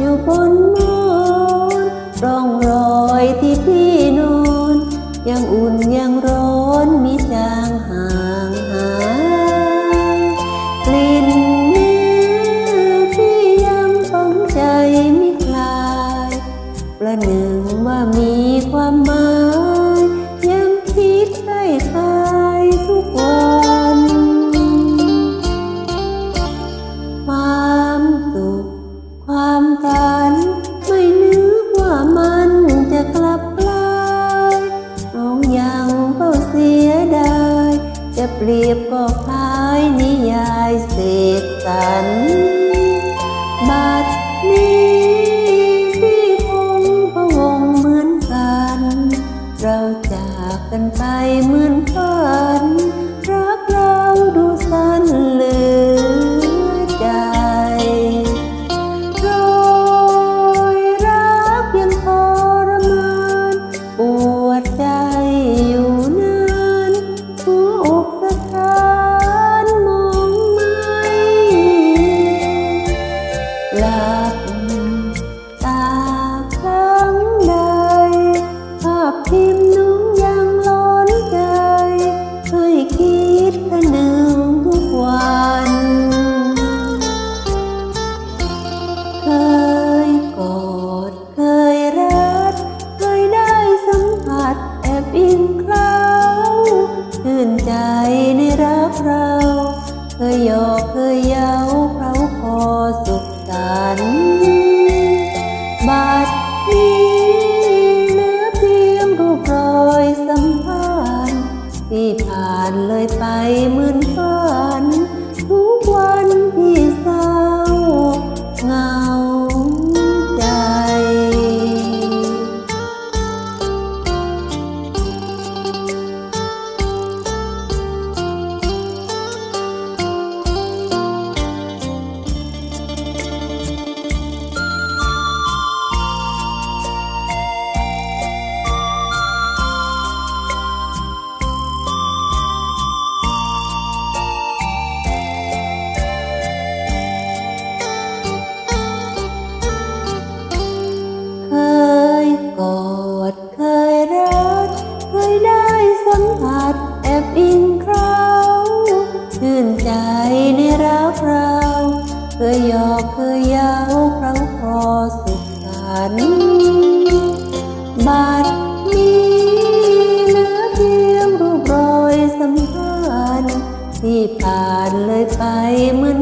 อยู่บนมอนร่องรอยที่พี่นอน ยังอุ่นยังร้อนมิจางห่างหายกลิ่นเนื้อที่ยังฝังใจมิคลาย ประหนึ่งว่ามีความ เปรียบก็คล้ายนิยายเสกสรร ภาพพิมพ์น้องยังล้นใจเคยคิดคะหนึ่งทุกวัน เคยกอดเคยรัดเคยได้สัมผัสแอบอิงคล้าชื่นใจในรักเรา เคยหยอกเคยเย้าเขาคอสุขสันต์บัดนี้ ยไปเหมือน ในรักเราเคยหยอกเคยเอยาวครั้งพอสุขสันบัดนี้เหลือเพียงรูปรอยสัมพันธ์ที่ผ่านเลยไปเหมือน